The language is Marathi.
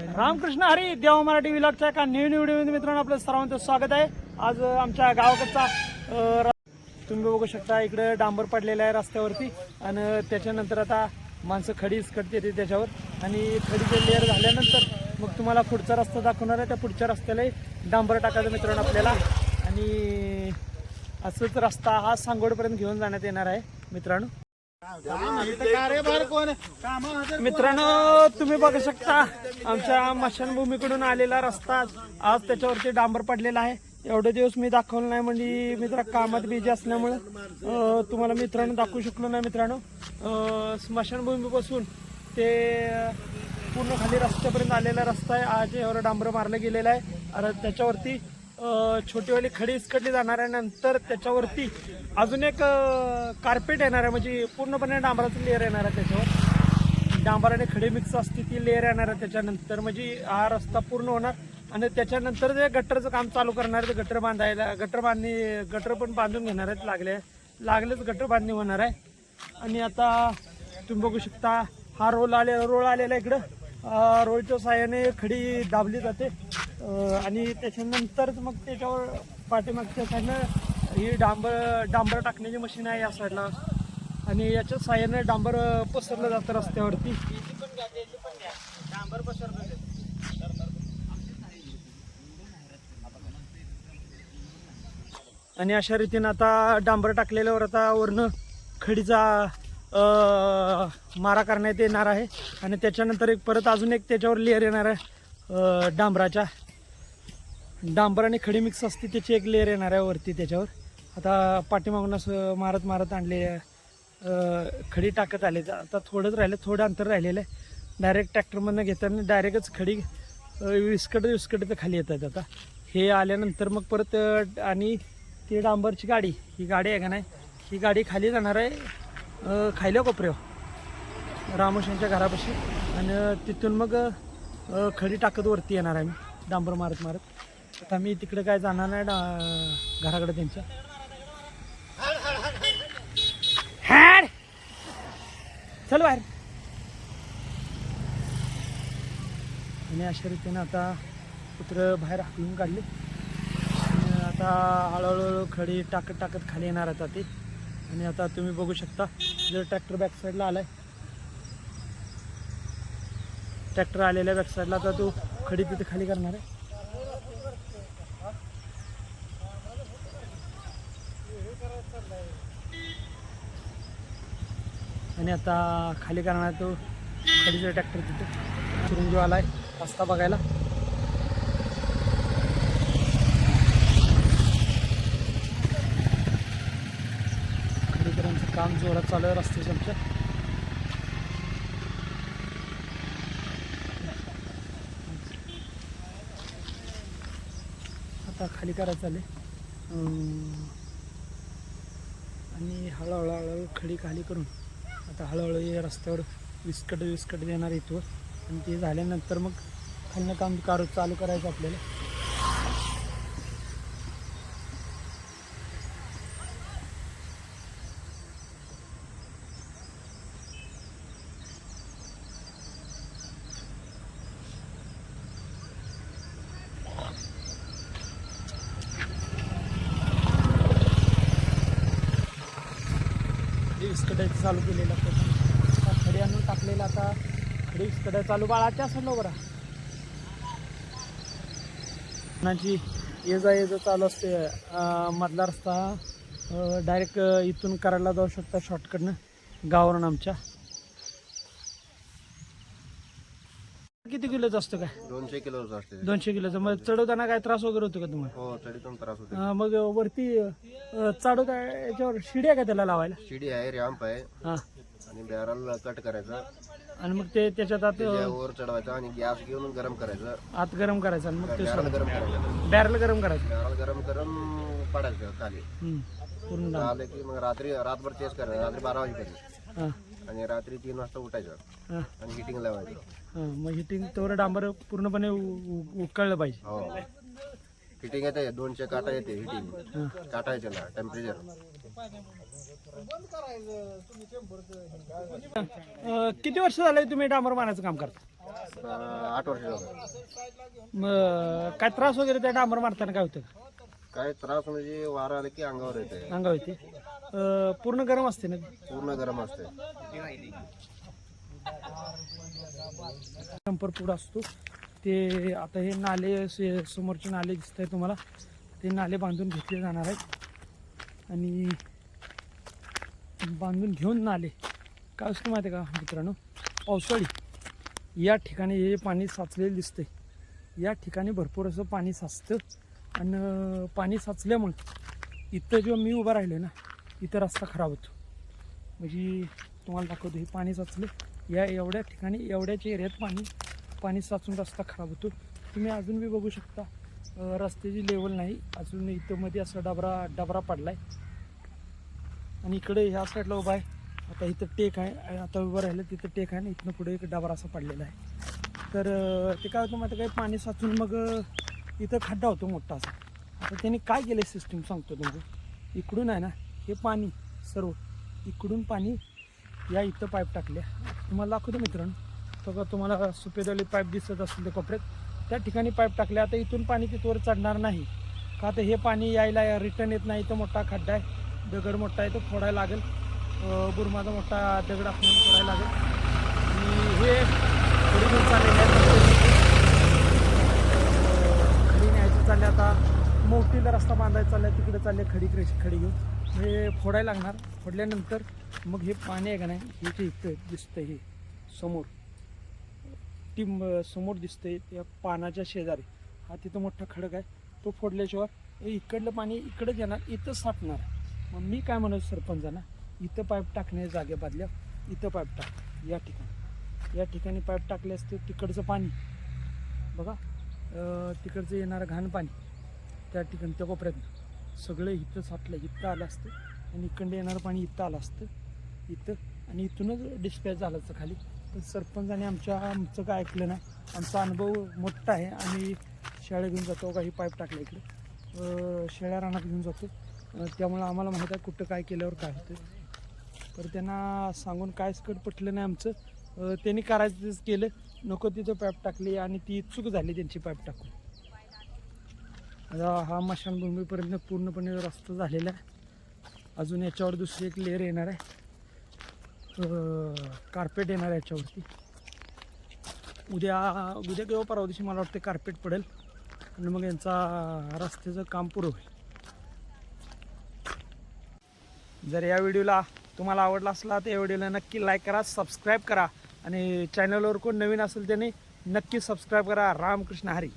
रामकृष्ण हरी देवा मराठी विलागच्या एका न्यू व्हिडिओमध्ये मित्रांनो आपलं सर्वांचं स्वागत आहे. आज आमच्या गावाकडचा तुम्ही बघू शकता इकडं डांबर पडलेला आहे रस्त्यावरती. आणि त्याच्यानंतर आता माणसं खडीच कटते त्याच्यावर. आणि खडीचे लेअर झाल्यानंतर मग तुम्हाला पुढचा रस्ता दाखवणार आहे. त्या पुढच्या रस्त्याला डांबर टाकायचं मित्रांनो आपल्याला. आणि असंच रस्ता हा सांगोडपर्यंत घेऊन जाण्यात येणार आहे मित्रांनो. मित्रांनो तुम्ही बघू शकता आमच्या मशानभूमीकडून आलेला रस्ता आज त्याच्यावरती डांबर पडलेला आहे. एवढे दिवस मी दाखवलं नाही म्हणजे मित्र कामात बिझी असल्यामुळे तुम्हाला मित्रांनो दाखवू शकलो नाही मित्रांनो. स्मशानभूमीपासून ते पूर्ण खाली रस्त्यापर्यंत आलेला रस्ता आहे. आज एवढं डांबर मारलं गेलेलं आहे. त्याच्यावरती छोटीवाली खडी इसकडली जाणार आहे नंतर त्याच्यावरती अजून एक कार्पेट येणार आहे. म्हणजे पूर्णपणे डांबराचं लेअर येणार आहे त्याच्यावर. डांबर आणि खडी मिक्स असते ती लेअर येणार आहे त्याच्यानंतर. म्हणजे हा रस्ता पूर्ण होणार. आणि त्याच्यानंतर जे गटरचं काम चालू करणार आहे ते गटर बांधायला गटर बांधणी गटर पण बांधून घेणार आहेत लागले. लागलेच गटर बांधणी होणार आहे. आणि आता तुम्ही बघू शकता हा रोल आले रोल आलेला आहे इकडं. रोळच्या रोलच्या साह्याने खडी दाबली जाते. आणि त्याच्यानंतरच मग त्याच्यावर पाठीमागच्या साईडनं ही डांबर डांबर टाकण्याची मशीन आहे या साईडला आणि याच्या साह्यानं डांबर पसरलं जातं रस्त्यावरती. आणि अशा रीतीनं आता डांबर टाकलेल्यावर आता वरनं खडीचा मारा करण्यात येणार आहे. आणि त्याच्यानंतर एक परत अजून एक त्याच्यावर लेअर येणार आहे डांबराच्या. डांबर आणि खडी मिक्स असते त्याची एक लेअर येणार आहे वरती त्याच्यावर. आता पाठीमागून असं मारत मारत आणले खडी टाकत आले आता थोडंच राहिलं थोडं अंतर राहिलेलं आहे. डायरेक्ट ट्रॅक्टरमधनं घेताना डायरेक्टच खडी विस्कट विस्कट तर खाली येतात आता. हे आल्यानंतर मग परत आणि ती डांबरची गाडी ही गाडी आहे का नाही? ही गाडी खाली जाणार आहे अं, खायल्या कोपऱ्यावर. रामोशांच्या घरापाशी. आणि तिथून मग खडी टाकत वरती येणार आहे मी डांबर मारत मारत. आता मी तिकडे काय जाणार नाही डा घराकडे त्यांच्या. चल बाहेर. आणि अशा रीतीनं आता कुत्र बाहेर हाकलून काढले. आणि आता हळूहळू खडी टाकत टाकत खाली येणार आता ते. आणि आता तुम्ही बघू शकता जर ट्रॅक्टर बॅक साईडला आलाय. ट्रॅक्टर आलेल्या बॅक साईडला आता तो खडी तिथे खाली करणार आहे. आणि आता खाली करणार तो खडीचा ट्रॅक्टर तिथे. चिरंजीव आलाय रस्ता बघायला. खडीकरांचं काम जोरात चालू आहे रस्त्याच्या आमच्या आता खाली करायचं आले हळूहळू हळूहळू खडी खाली करून आता हळूहळू या रस्त्यावर विस्कट विस्कट देणार इथवर आणि ते झाल्यानंतर मग खालनं काम कार चालू करायचं आपल्याला खडी विस्कटायचं चालू केलेलं आता खडी आणून टाकलेलं आता खडी विस्कटाय चालू. बाळाच्या असं बरा. कोणाची ये जा ये जा चालू असते. मधला रस्ता डायरेक्ट इथून करायला जाऊ शकता शॉर्टकटनं गावावरून आमच्या किती किलोचं असतं काय? दोनशे किलोचं असते ते. दोनशे किलोचं. मग चढवताना काय त्रास वगैरे होतो का तुम्हाला? हो त्रास होते. अं, मग वरती अं, चढवता याच्यावर शिडी आहे का त्याला लावायला? शिडी आहे रॅम्प आहे. हां. आणि बॅरल कट करायचा. आणि मग ते त्याच्यात आत त्याच्यावर चढवायचा आणि गॅस घेऊन गरम करायचं. आत गरम करायचं आणि मग ते बॅरल गरम करायचं. बॅरल गरम करायचं. बॅरल गरम करून पडायचं खाली. हम्म. पूर्ण. आलं की मग रात्री रातभर तेच करायचं. रात्री बारा वाजेपर्यंत. हां. आणि रात्री तीन वाजता उठायचं. हां. आणि हिटिंग लावायचं. हां मग हिटिंग तेवढं डांबर पूर्णपणे उ- उ- उकळलं पाहिजे. हो. हिटिंग येते दोनशे काटा येते हिटिंग काटा आहे त्याला टेम्परेचर अं, किती वर्ष झाले तुम्ही डांबर मारण्याचं काम करता? आठ वर्ष झालं. मग काय त्रास वगैरे त्या डांबर मारताना काय होतं? का? काय त्रास म्हणजे वारा आला की अंगावर येते. अंगावर येते. अं, पूर्ण गरम असते ना? पूर्ण गरम असते. डंपर असतो. ते आता हे नाले से- समोरचे नाले दिसत आहे तुम्हाला. ते नाले बांधून घेतले जाणार आहेत. आणि बांधून घेऊन नाले. काय असतं माहिती आहे का मित्रांनो? पावसाळी. या ठिकाणी हे पाणी साचलेलं दिसतंय. या ठिकाणी भरपूर असं पाणी साचतं. आणि पाणी साचल्यामुळे इथं जेव्हा मी उभा राहिलो ना इथं रस्ता खराब होतो. म्हणजे तुम्हाला दाखवतो हे पाणी साचलं. या एवढ्या ठिकाणी एवढ्याच्या एरियात पाणी पाणी साचून रस्ता खराब होतो. तुम्ही अजून बी बघू शकता रस्त्याची लेवल नाही. अजून इथं मध्ये असा डबरा डबरा आहे आणि इकडे ह्या साईडला उभा आहे. आता इथं टेक आहे आता उभं राहिलं तिथं टेक आहे ना इथनं पुढे एक डबरा असा पडलेला आहे. तर ते काय होतं माहिती काय पाणी साचून मग इथं खड्डा होतो मोठा असा. आता त्यांनी काय केलं सिस्टीम सांगतो तुमचं. इकडून आहे ना हे पाणी सर्व इकडून पाणी या इथं पाईप टाकल्या. तुम्हाला दाखवतो मित्रांनो. बघा तुम्हाला सुपेदवाली पाईप दिसत असेल ते कोपऱ्यात. त्या ठिकाणी पाईप टाकले आता इथून पाणी तिथवर चढणार नाही. का तर हे पाणी यायला रिटर्न येत नाही. तर मोठा खड्डा आहे. दगड मोठा आहे. तो फोडायला लागेल. बुरमाचा मोठा दगड आपण फोडायला लागेल. आणि हे थोडी घेऊन चाललेले खडी न्यायचं चालले आता. मोठीला रस्ता बांधायचा चालला तिकडे चालले खडी क्रेश खडी घेऊन. हे फोडायला लागणार. फोडल्यानंतर मग हे पाणी आहे का नाही? हे जे इथं दिसतंय हे समोर. टिंब समोर दिसतंय त्या पानाच्या शेजारी. हा तिथं मोठा खडक आहे. तो फोडल्याशिवाय हे इकडलं पाणी इकडंच येणार इथं साठणार मग मी काय म्हणत सरपंचांना? इथं पाईप टाकण्या जागे बादल्या इथं पाईप टाक. या ठिकाणी. या ठिकाणी पाईप टाकले असते तिकडचं पाणी. बघा तिकडचं येणारं घाण पाणी. त्या ठिकाणी त्या कोपऱ्यात सगळं इथं साठलं इथं आलं असतं. आणि इकडं येणारं पाणी इथं आलं असतं. इथं आणि इथूनच डिस्पॅच झालं असतं खाली. पण सरपंचाने आमच्या आमचं काय ऐकलं नाही. आमचा अनुभव मोठा आहे. आम्ही शेळ्या घेऊन जातो काही पाईप टाकल्या इकडे. शेळ्या रानात घेऊन जातो. त्यामुळं आम्हाला माहीत आहे कुठं काय केल्यावर काय होतं तर त्यांना सांगून कायच कट पटलं नाही आमचं. त्यांनी करायचंच केलं. नको तिथं पाईप टाकली आणि ती चूक झाली त्यांची पाईप टाकून. आता हा मशानभूमीपर्यंत पूर्णपणे रस्ता झालेला आहे. अजून याच्यावर दुसरी एक लेअर येणार आहे. कार्पेट येणार याच्यावरती. उद्या उद्या किंवा परवा दिवशी मला वाटतं कार्पेट पडेल. आणि मग यांचा रस्त्याचं काम पुरं होईल. जर या व्हिडिओला तुम्हाला आवडला असला तर या व्हिडिओला नक्की लाईक करा सबस्क्राईब करा. आणि चॅनलवर कोण नवीन असेल त्याने नक्की सबस्क्राईब करा. रामकृष्ण हरी.